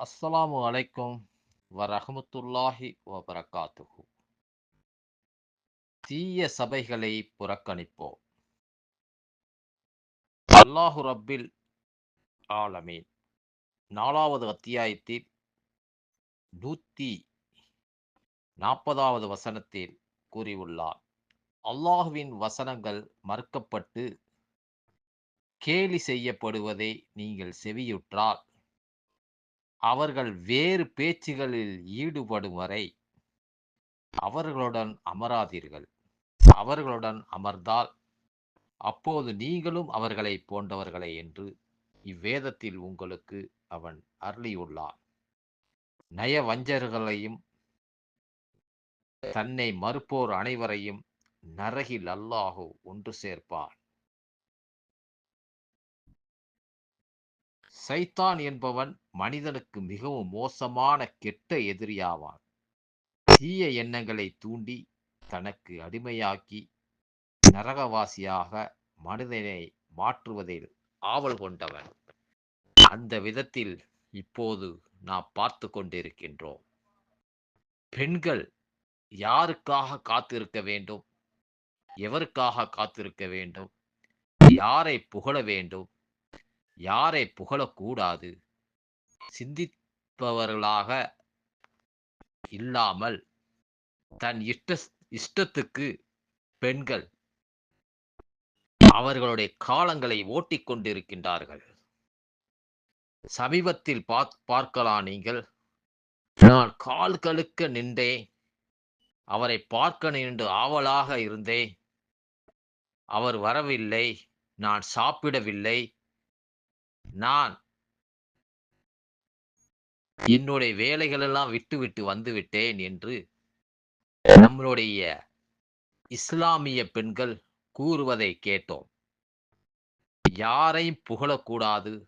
அஸ்ஸலாமு அலைக்கும் வரஹமத்துல்லாஹி வபரகாத்துஹு. தீய சபைகளை புறக்கணிப்போம். அல்லாஹு ரப்பில் ஆலமீன். நாலாவது அத்தியாயத்தில் நூத்தி நாற்பதாவது வசனத்தில் கூறியுள்ளார். அல்லாஹுவின் வசனங்கள் மறுக்கப்பட்டு கேலி செய்யப்படுவதை நீங்கள் செவியுற்றால் அவர்கள் வேறு பேச்சுகளில் ஈடுபடும் வரை அவர்களுடன் அமராதீர்கள். அவர்களுடன் அமர்ந்தால் அப்போது நீங்களும் அவர்களை போன்றவர்களே என்று இவ்வேதத்தில் உங்களுக்கு அவன் அருளியுள்ளான். நயவஞ்சர்களையும் தன்னை மறுப்போர் அனைவரையும் நரகில் அல்லாஹு ஒன்று சேர்ப்பான். சைத்தான் என்பவன் மனிதனுக்கு மிகவும் மோசமான கெட்ட எதிரியாவான். தீய எண்ணங்களை தூண்டி தனக்கு அடிமையாக்கி நரகவாசியாக மனிதனை மாற்றுவதில் ஆவல் கொண்டவன். அந்த விதத்தில் இப்போது நாம் பார்த்து கொண்டிருக்கின்றோம். பெண்கள் யாருக்காக காத்திருக்க வேண்டும்? எவருக்காக காத்திருக்க வேண்டும்? யாரை புகழ வேண்டும்? யாரை புகழக்கூடாது? சிந்திப்பவர்களாக இல்லாமல் தன் இஷ்ட இஷ்டத்துக்கு பெண்கள் அவர்களுடைய காலங்களை ஓட்டிக் கொண்டிருக்கின்றார்கள் சமீபத்தில் பார்க்கலாம் நீங்கள்? நான் கால் கழுக்க நின்றே அவரை பார்க்க நின்று ஆவலாக இருந்தேன் அவர் வரவில்லை நான் சாப்பிடவில்லை நான் என்னுடைய வேலைகளெல்லாம் விட்டு விட்டு வந்து விட்டேன் என்று நம்மளுடைய இஸ்லாமிய பெண்கள் கூறுவதை கேட்டோம். யாரையும் புகழக்கூடாது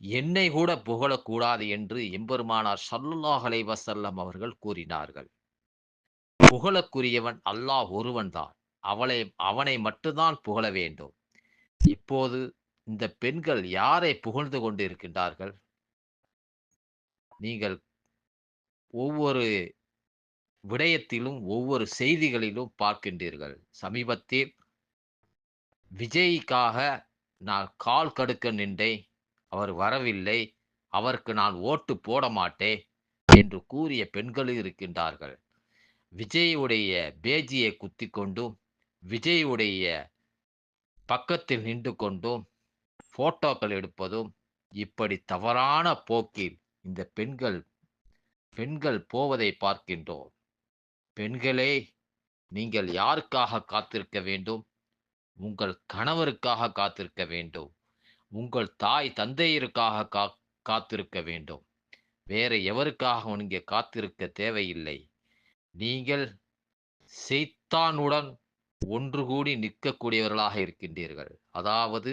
என்னை கூட புகழக்கூடாது என்று எம்பெருமானார் சல்லுல்லாஹ் அலைவசல்லம் அவர்கள் கூறினார்கள். புகழக்குரியவன் அல்லாஹ் ஒருவன்தான். அவளை அவனை மட்டும்தான் புகழ வேண்டும். இப்போது இந்த பெண்கள் யாரை புகழ்ந்து கொண்டு இருக்கின்றார்கள் நீங்கள் ஒவ்வொரு விடயத்திலும் ஒவ்வொரு செய்திகளிலும் பார்க்கின்றீர்கள். சமீபத்தில் விஜய்க்காக நான் கால் கடுக்க நின்றேன். அவர் வரவில்லை. அவருக்கு நான் ஓட்டு போட மாட்டேன் என்று கூறிய பெண்களும் இருக்கின்றார்கள். விஜயுடைய பேஜியை குத்தி கொண்டும் விஜயுடைய பக்கத்தில் நின்று கொண்டும் போட்டோக்கள் எடுப்பதும் இப்படி தவறான போக்கில் இந்த பெண்கள் பெண்கள் போவதை பார்க்கின்றோம். பெண்களே நீங்கள் யாருக்காக காத்திருக்க வேண்டும்? உங்கள் கணவருக்காக காத்திருக்க வேண்டும். உங்கள் தாய் தந்தையருக்காக கா காத்திருக்க வேண்டும். வேற எவருக்காக நீங்க காத்திருக்க தேவையில்லை. நீங்கள் செய்தானுடன் ஒன்று கூடி நிற்கக்கூடியவர்களாக இருக்கின்றீர்கள். அதாவது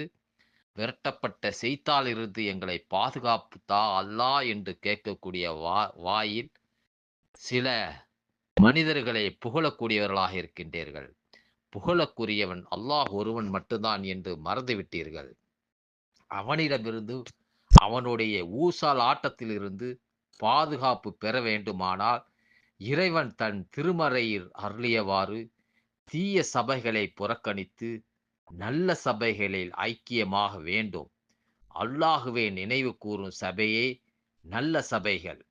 விரட்டப்பட்ட செய்தாலிருந்து எங்களை பாதுகாப்பு தா அல்லா என்று கேட்கக்கூடிய வா வாயில் சில மனிதர்களை புகழக்கூடியவர்களாக இருக்கின்றீர்கள். புகழக்குரியவன் அல்லாஹ் ஒருவன் மட்டும்தான் என்று மறந்துவிட்டீர்கள். அவனிடமிருந்து அவனுடைய ஊசால் ஆட்டத்திலிருந்து பாதுகாப்பு பெற வேண்டுமானால் இறைவன் தன் திருமறையில் அருளியவாறு தீய சபைகளை புறக்கணித்து நல்ல சபைகளில் ஐக்கியமாக வேண்டும். அல்லாஹுவே நினைவு கூறும் சபையே நல்ல சபைகள்.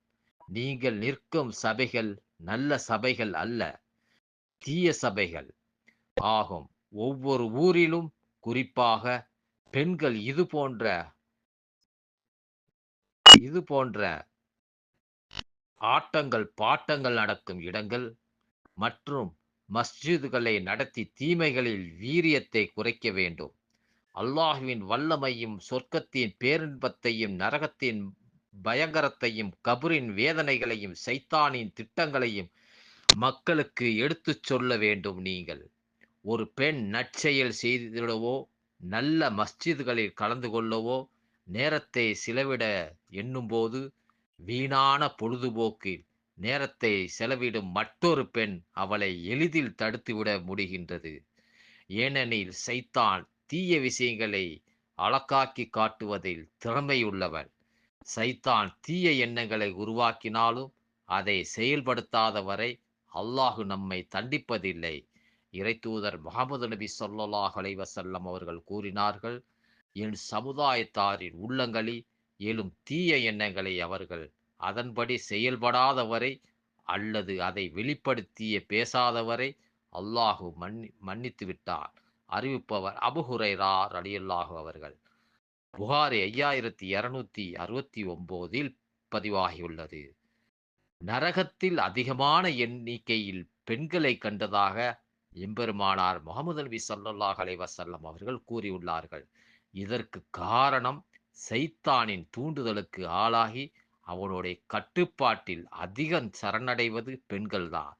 நீங்கள் நிற்கும் சபைகள் நல்ல சபைகள் அல்ல தீய சபைகள். ஆகும். ஒவ்வொரு ஊரிலும் குறிப்பாக பெண்கள் இது போன்ற இது போன்ற ஆட்டங்கள் பாட்டங்கள் நடக்கும் இடங்கள் மற்றும் மஸ்ஜிதுகளை நடத்தி தீமைகளில் வீரியத்தை குறைக்க வேண்டும். அல்லாஹுவின் வல்லமையும் சொர்க்கத்தின் பேரின்பத்தையும் நரகத்தின் பயங்கரத்தையும் கபரின் வேதனைகளையும் சைத்தானின் திட்டங்களையும் மக்களுக்கு எடுத்துச் சொல்ல வேண்டும் நீங்கள். ஒரு பெண் நற்செயல் செய்திடவோ நல்ல மஸ்ஜிதுகளில் கலந்து கொள்ளவோ நேரத்தை செலவிட எண்ணும்போது வீணான பொழுதுபோக்கில் நேரத்தை செலவிடும் மற்றொரு பெண் அவளை எளிதில் தடுத்துவிட முடிகின்றது. ஏனெனில் சைத்தான் தீய விஷயங்களை அளக்காக்கி காட்டுவதில் திறமையுள்ளவன் சைத்தான் தீய எண்ணங்களை உருவாக்கினாலும் அதை செயல்படுத்தாத வரை அல்லாஹு நம்மை தண்டிப்பதில்லை. இறைத்தூதர் முகமது நபி ஸல்லல்லாஹு அலைவசல்லம் அவர்கள் கூறினார்கள் என் சமுதாயத்தாரின் உள்ளங்களில் எழும் தீய எண்ணங்களை அவர்கள் அதன்படி செயல்படாதவரை அல்லது அதை வெளிப்படுத்திய பேசாதவரை அல்லாஹு மன்னி மன்னித்து விட்டார். அறிவிப்பவர் அபுஹுரைரா அலியுல்லாஹு அவர்கள். புகாரி ஐயாயிரத்தி இருநூத்தி அறுபத்தி ஒம்போதில் பதிவாகியுள்ளது. நரகத்தில் அதிகமான எண்ணிக்கையில் பெண்களை கண்டதாக எம்பெருமானார் முகமது நபி சல்லாஹ் அலைவசல்லம் அவர்கள் கூறியுள்ளார்கள். இதற்கு காரணம் சைத்தானின் தூண்டுதலுக்கு ஆளாகி அவனுடைய கட்டுப்பாட்டில் அதிகம் சரணடைவது பெண்கள்தான்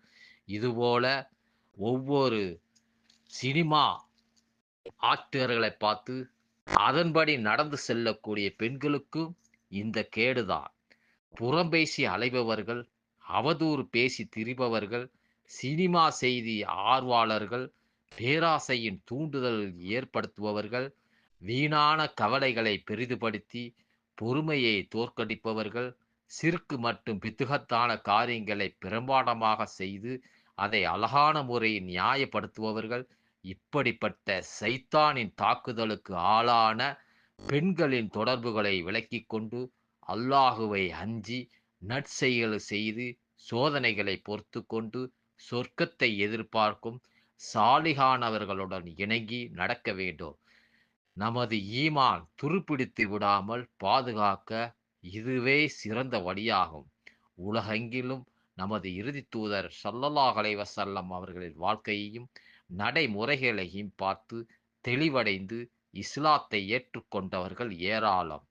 இதுபோல ஒவ்வொரு சினிமா ஆக்டர்களை பார்த்து அதன்படி நடந்து செல்லக்கூடிய பெண்களுக்கும் இந்த கேடுதான் புறம்பேசி அலைபவர்கள் அவதூறு பேசி திரிபவர்கள் சினிமா செய்தி ஆர்வலர்கள் பேராசையின் தூண்டுதல் ஏற்படுத்துபவர்கள் வீணான கவலைகளை பெரிதுபடுத்தி பொறுமையை தோற்கடிப்பவர்கள் சிறுக்கு மற்றும் பித்துகத்தான காரியங்களை பிரம்மாண்டமாக செய்து அதை அழகான முறையில் நியாயப்படுத்துபவர்கள் இப்படிப்பட்ட சைத்தானின் தாக்குதலுக்கு ஆளான பெண்களின் தொடர்புகளை விலக்கி கொண்டு அல்லாஹுவை அஞ்சி நற்செயல் செய்து சோதனைகளை பொறுத்து கொண்டு சொர்க்கத்தை எதிர்பார்க்கும் சாலிகானவர்களுடன் இணங்கி நடக்க வேண்டும். நமது ஈமான் துருப்பிடித்து விடாமல் பாதுகாக்க இதுவே சிறந்த வழியாகும். உலகெங்கிலும் நமது இறுதி தூதர் ஸல்லல்லாஹு அலைஹி அவர்களின் வாழ்க்கையையும் நடைமுறைகளையும் பார்த்து தெளிவடைந்து இஸ்லாத்தை ஏற்றுக்கொண்டவர்கள் ஏராளம்.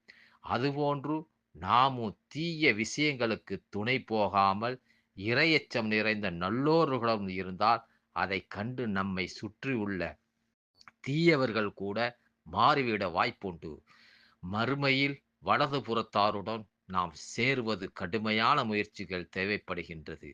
அதுபோன்று நாமும் தீய விஷயங்களுக்கு துணை போகாமல் இரையச்சம் நிறைந்த நல்லோர்களும் இருந்தால் அதை கண்டு நம்மை சுற்றியுள்ள தீயவர்கள் கூட மாறிவிட வாய்ப்புண்டு. மறுமையில் வலது புறத்தாருடன் நாம் சேருவது கடுமையான முயற்சிகள் தேவைப்படுகின்றது.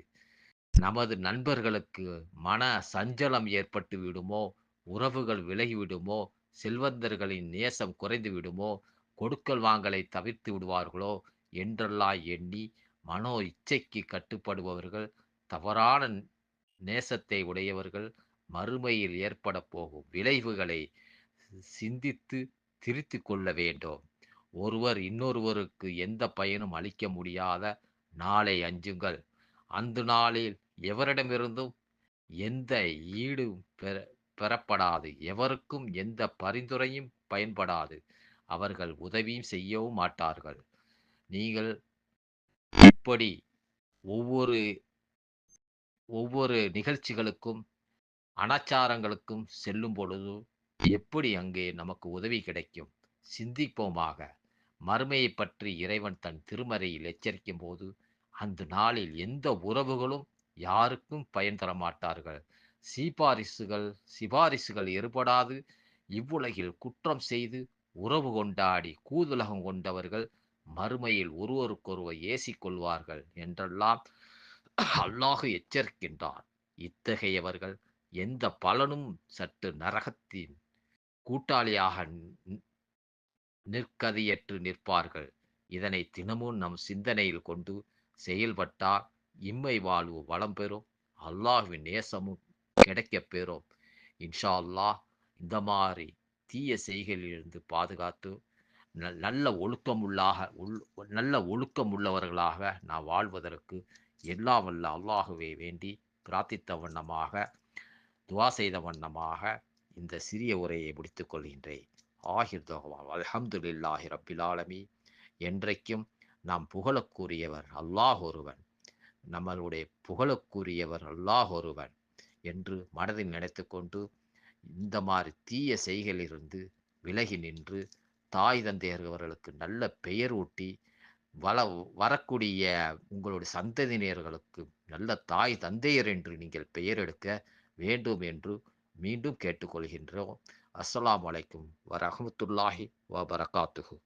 நமது நண்பர்களுக்கு மன சஞ்சலம் ஏற்பட்டு விடுமோ உறவுகள் விலகிவிடுமோ செல்வந்தர்களின் நேசம் குறைந்து விடுமோ கொடுக்கல் வாங்கலை தவிர்த்து விடுவார்களோ என்றெல்லாம் எண்ணி மனோ இச்சைக்கு கட்டுப்படுபவர்கள் தவறான நேசத்தை உடையவர்கள் மறுமையில் ஏற்பட போகும் விளைவுகளை சிந்தித்து திருத்திக் கொள்ள வேண்டும். ஒருவர் இன்னொருவருக்கு எந்த பயனும் அளிக்க முடியாத நாளை அஞ்சுங்கள். அந்த நாளில் எவரிடமிருந்தும் எந்த ஈடு பெற பெறப்படாது. எவருக்கும் எந்த பரிந்துரையும் பயன்படாது. அவர்கள் உதவியும் செய்யவும் மாட்டார்கள். நீங்கள் இப்படி ஒவ்வொரு ஒவ்வொரு நிகழ்ச்சிகளுக்கும் அனாச்சாரங்களுக்கும் செல்லும் பொழுது எப்படி அங்கே நமக்கு உதவி கிடைக்கும்? சிந்திப்போமாக. மறுமையை பற்றி இறைவன் தன் திருமறையில் எச்சரிக்கும் போது அந்த நாளில் எந்த உறவுகளும் யாருக்கும் பயன் தர மாட்டார்கள். சிபாரிசுகள் சிபாரிசுகள் ஏற்படாது. இவ்வுலகில் குற்றம் செய்து உறவு கொண்டாடி கூதுலகம் கொண்டவர்கள் மறுமையில் ஒருவருக்கொருவர் ஏசிக்கொள்வார்கள் என்றெல்லாம் அல்லாஹு எச்சரிக்கின்றார் இத்தகையவர்கள் எந்த பலனும் சற்று நரகத்தின் கூட்டாளியாக நிற்கதையற்று நிற்பார்கள். இதனை தினமும் நம் சிந்தனையில் கொண்டு செயல்பட்டால் இம்மை வாழ்வு வளம் பெறும். அல்லாஹ்வின் நேசமும் கிடைக்கப் பெறும். இன்ஷா அல்லாஹ் இந்த மாதிரி தீய செய்கையிலிருந்து பாதுகாத்து நல்ல ஒழுக்கம் உள்ளாக உள் நல்ல ஒழுக்கம் உள்ளவர்களாக நாம் வாழ்வதற்கு எல்லாம் வல்ல அல்லாஹுவை வேண்டி பிரார்த்தித்த வண்ணமாக துவா செய்த வண்ணமாக இந்த சிறிய உரையை முடித்துக் கொள்கின்றேன். ஆஹிர் தகவா அல்ஹம்துலில்லாஹி ரப்பில் என்றைக்கும் நாம் புகழக்கூறியவர் அல்லாஹ் ஒருவன். நம்மளுடைய புகழக்கூறியவர் அல்லாஹ் ஒருவன் என்று மனதில் நினைத்துக்கொண்டு இந்த மாதிரி தீய செய்களிலிருந்து விலகி நின்று தாய் தந்தையர்களுக்கு நல்ல பெயர் ஊட்டி வள வரக்கூடிய உங்களுடைய சந்ததியினர்களுக்கு நல்ல தாய் தந்தையர் என்று நீங்கள் பெயர் எடுக்க வேண்டும் என்று மீண்டும் கேட்டுக்கொள்கின்றோம். அஸ்ஸலாமு அலைக்கும் வரஹ்மத்துல்லாஹி வரகாத்துகு